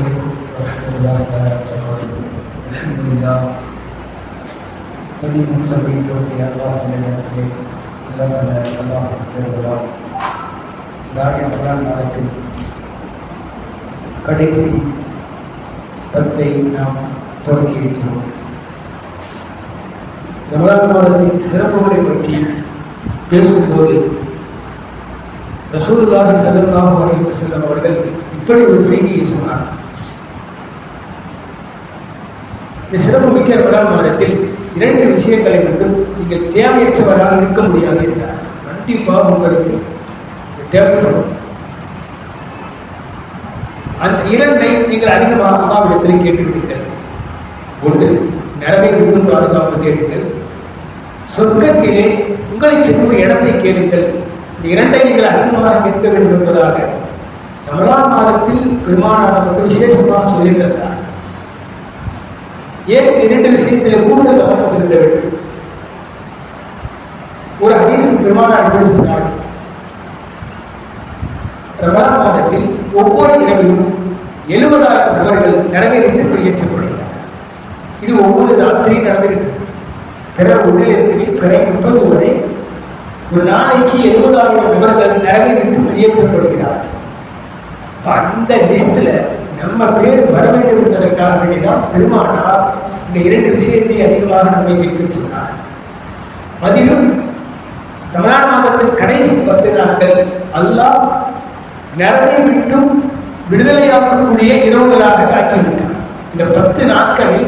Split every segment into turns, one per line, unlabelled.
عليكم ورحمة الله تعالى وبركاته الحمد لله الذي مسبب يا الله من يديه إلا من الله خير الله தாடிய குரான் மாதத்தில் கடைசி பத்தை நாம் தொடங்கி இருக்கிறோம் ரமலான் மாதத்தின் சிறப்புகளை பற்றி பேசும்போது ரசூலுல்லாஹி ஸல்லல்லாஹு அலைஹி வஸல்லம் அவர்கள் இப்படி ஒரு செய்தியை சொன்னார் இந்த சிறப்பு மிக்க ரமலான் மாதத்தில் இரண்டு விஷயங்களை மட்டும் நீங்கள் தேவையற்றவராக இருக்க முடியாது என்றார். கண்டிப்பாக உங்களுக்கு தேவைப்படும். அந்த இரண்டை நீங்கள் அதிகமாக அம்மாவிடத்தில் கேட்டுவிட்டீர்கள் ஒன்று நரகை முன் பாதுகாப்பு கேளுங்கள் சொர்க்கத்திலே உங்களுக்கு ஒரு இடத்தை கேளுங்கள். இந்த இரண்டை நீங்கள் அதிகமாக கேட்க வேண்டும் என்பதாக ரமலான் மாதத்தில் பெருமானார் விசேஷமாக சொல்லியிருக்கிறார். ஏன் இரண்டு விஷயத்தில் கூடுதல் கவனம் செலுத்த வேண்டும்? ஒரு ஹதீஸில் பெருமானார் எப்படி சொன்னார் ரமலான் மாதத்தில் ஒவ்வொரு இரவிலும் எழுபதாயிரம் நபர்கள் நரகை வெளியேற்றப்படுகிறார். இது ஒவ்வொரு ராத்திரியும் நடந்திருக்கு. பிற ஒன்றிலிருந்து பிற முப்பது வரை ஒரு நாளைக்கு எழுபதாயிரம் நபர்கள் நரகை வெளியேற்றப்படுகிறார். அந்த லிஸ்ட்ல நம்ம பேர் வர வேண்டும் என்பதற்காக வேண்டிதான் பெருமானார் இந்த இரண்டு விஷயத்தை அதிகமாக நம்மை கேட்க சொன்னார் பதிலும் ரமலான் மாதத்தின் கடைசி பத்து நாட்கள் அல்லாஹ் நரகை விட்டும் விடுதலையாக்கக்கூடிய இரவுகளாக காட்டிவிட்டார். இந்த பத்து நாட்களில்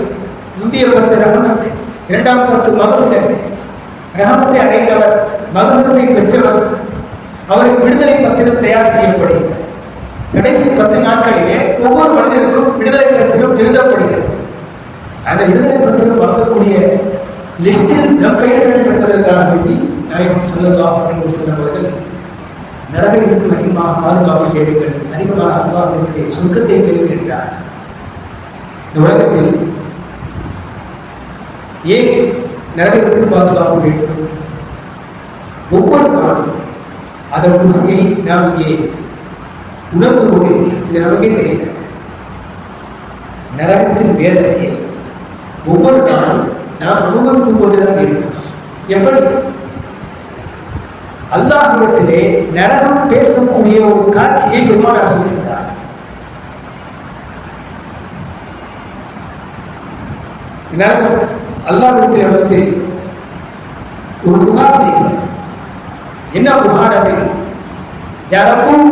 முந்தைய பத்து ரகமத்தை இரண்டாம் பத்து மகத்துவத்தை ரகமத்தை அடைந்தவர் மகத்துவத்தை பெற்றவர் அவருக்கு விடுதலை பத்திரம் தயார் செய்யப்படுகிறது. கடைசி பத்து நாட்களிலே ஒவ்வொரு மனிதருக்கும் விடுதலை பத்திரம் எழுதப்படுகிறது. அந்த விடுதலை பத்திரம் வாங்கக்கூடிய லிஸ்டில் நம் பெயர் வேண்டும் வேண்டி நாயகம் சொல்லலா அப்படின்னு சொன்னவர்கள் நரகிற்கு அதிகமாக பாதுகாப்பு கேளுங்கள் அதிகமாக அல்லாஹினுடைய சுருக்கத்தை கேளுகின்றார் இந்த உலகத்தில் ஏன் நரகிற்கு பாதுகாப்பு வேண்டும்? ஒவ்வொரு நாளும் அதன் ருசியை நாம் இங்கே உணர்ந்து கொண்டிருக்கிறது இது நமக்கே தெரியல நரகத்தின் வேதனையை ஒவ்வொரு நாளும் நாம் அனுபவித்துக் கொண்டுதான் இருக்கிறோம். எப்படி? அல்லாஹிடத்திலே நரகம் பேசக்கூடிய ஒரு காட்சியை பெருமானார் சொல்கின்றார் நரகம் அல்லாஹிடத்திலே வந்து ஒரு புகார் செய்கிறார். என்ன புகார் அது? யாரப்பும்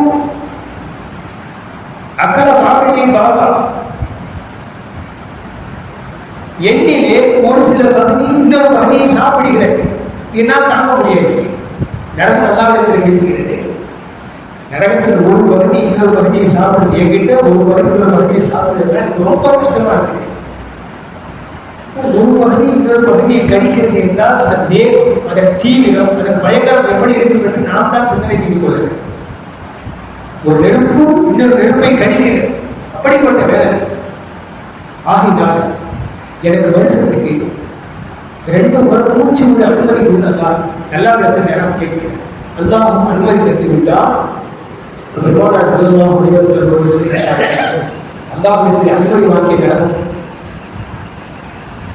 அக்கல மாவியை பாபா எண்ணிலே ஒரு சில பகுதி இன்னொரு பகுதியை சாப்பிடுகிறது என்னால் தாங்க முடியாது நரகம் அல்லாவிடத்தில் பேசுகிறது. நரகத்தில் ஒரு பகுதி இன்னொரு பகுதியை சாப்பிடுது என்கிட்ட ஒரு பகுதி இன்னொரு பகுதியை சாப்பிடுறது எனக்கு ரொம்ப கஷ்டமா இருக்கு ஒரு பகுதி இன்னொரு பகுதியை கணிக்கிறது என்றால் அதன் நேரம் அதன் தீவிரம் அதன் பயங்கரம் எப்படி இருக்கும் என்று நாம் தான் சிந்தனை செய்து கொள்ள வேண்டும் ஒரு நெருப்பும் இன்னொரு நெருப்பை கணிக்கிறது அப்படிப்பட்ட வேலை ஆகினால் எனக்கு வருஷத்துக்கு ரெண்டு முறை மூச்சு விட அனுமதி கொடுத்தால் நல்லா இடத்துல நேரம் கேட்கிறேன். அல்லாஹும் அனுமதி தந்து விட்டால் பெருமானார் செல்லலாம் உடைய செல்லும் சொல்லி அல்லாஹிடத்தில் அனுமதி வாங்கிய நேரம்.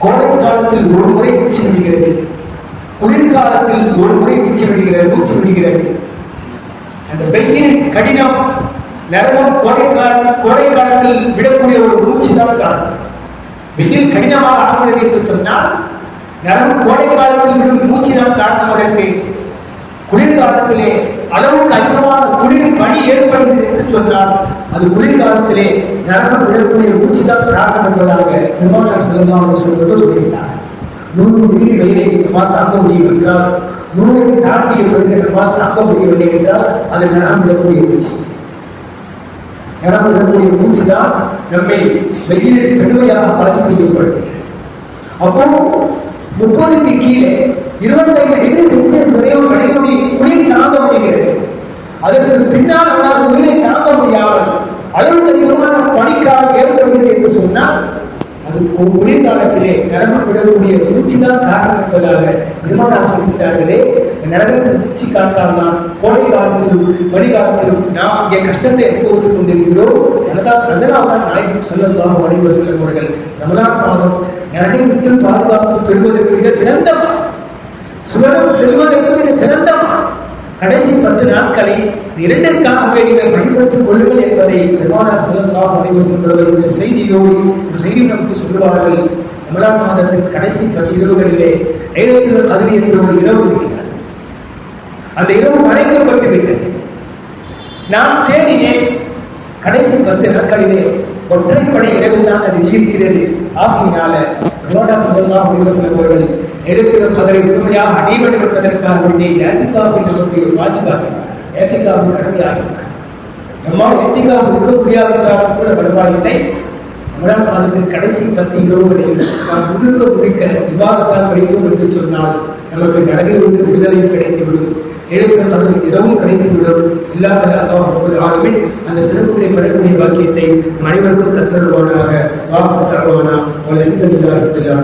கோடை காலத்தில் ஒரு முறை மூச்சு விடுகிறது. குளிர்காலத்தில் ஒரு முறை மூச்சு விடுகிறது மூச்சு விடுகிறது. வெயில் கடினம் நரகம் கோடை கால கோடை காலத்தில் விடக்கூடிய ஒரு மூச்சு தான் காரணம் வெயில் கடினமாக ஆகிறது என்று சொன்னால் நரகம் கோடை காலத்தில் விடும் மூச்சு தான் காரணம் அதற்கு குளிர்காலத்திலே அளவுக்கு அதிகமான குளிர் பணி ஏற்படுகிறது என்று சொன்னால் அது குளிர்காலத்திலே நரகம் விடக்கூடிய மூச்சு தான் காரணம் என்பதாக நிர்வாகம் செல்லலாம் சொல்வது சொல்லியிருந்தார் நூறு டிகிரி வெயிலை நம்மால் தாக்க முடியும் என்றால் நூறை தாண்டிய பிறகு நம்மால் தாக்க முடியவில்லை என்றால் அது நரகம் விடக்கூடிய மூச்சு. நரகம் விடக்கூடிய தான் நம்மை வெயிலில் கடுமையாக பாதிப்பு ஏற்படுத்துகிறது. அப்போ முப்பதுக்கு கீழே இருபத்தைந்து டிகிரி செல்சியஸ் வரையும் ஒரு மனிதனுடைய குளிர் தாங்க முடிகிறது. அதற்கு பின்னால் அவனால் உயிரை தாங்க முடியாமல் அளவுக்கு அதிகமான பனிக்காலம் ஏற்படுகிறது என்று சொன்னால் அது குளிர்காலத்திலே நரகம் விடக்கூடிய பூச்சி தான் காரணம் என்பதாக பெருமானார் சொல்லிட்டார்களே நரகத்தில் பூச்சி காட்டால்தான் கோடை காலத்திலும் வழி காலத்திலும் நாம் இங்கே கஷ்டத்தை அனுபவித்துக் கொண்டிருக்கிறோம் அதனால் அதனால் தான் நாயகம் செல்லந்தாக வடிவ செல்லும் அவர்கள் ரமலான் மாதம் நரகை விட்டு பாதுகாப்பு பெறுவதற்கு மிக சிறந்த மாதம். சுவனம் செல்வதற்கு மிக சிறந்த கடைசி பத்து நாட்களை இரண்டிற்காகவே நீங்கள் பயன்படுத்திக் கொள்ளுங்கள் என்பதை பெருமானார் செல்லந்தாக அறிவு செல்பவர்கள் இந்த செய்தியோடு ஒரு செய்தி நமக்கு சொல்லுவார்கள். ரமலான் மாதத்தின் கடைசி பத்து இரவுகளிலே ஐநூத்தி கதிரி என்ற ஒரு இரவு இருக்கிறார் அந்த இரவு மறைக்கப்பட்டு விட்டது. நான் தேடினேன் கடைசி பத்து நாட்களிலே ஒற்றைப்படை இரவில் தான் அது ஈர்க்கிறது ஆகையினால ரோடா சதல்லா முடிவு அவர்கள் எடுத்துள்ள கதரை முழுமையாக அடைவடை என்பதற்காக வேண்டிய ஏத்திகாவை நமக்கு வாஜிபாக்கினார் ஏத்திகாவு கடமையாகினார் நம்மால் ஏத்திகாவு விட முடியாவிட்டாலும் கூட பரவாயில்லை முதல் மாதத்தின் கடைசி பத்து இரவுகளில் நாம் முழுக்க முழுக்க விவாதத்தால் படித்தோம் என்று சொன்னால் நமக்கு நரகை விட்டு விடுதலை கிடைத்துவிடும். எழுப்புற கதவு இரவும் கிடைத்துவிடும். இல்லாமல் அல்லாஹ் ஆகவே அந்த சிறப்புகளை பெறக்கூடிய பாக்கியத்தை அனைவருக்கும் தத்தருவானாக வாக்கு தருவானா அவள் எந்த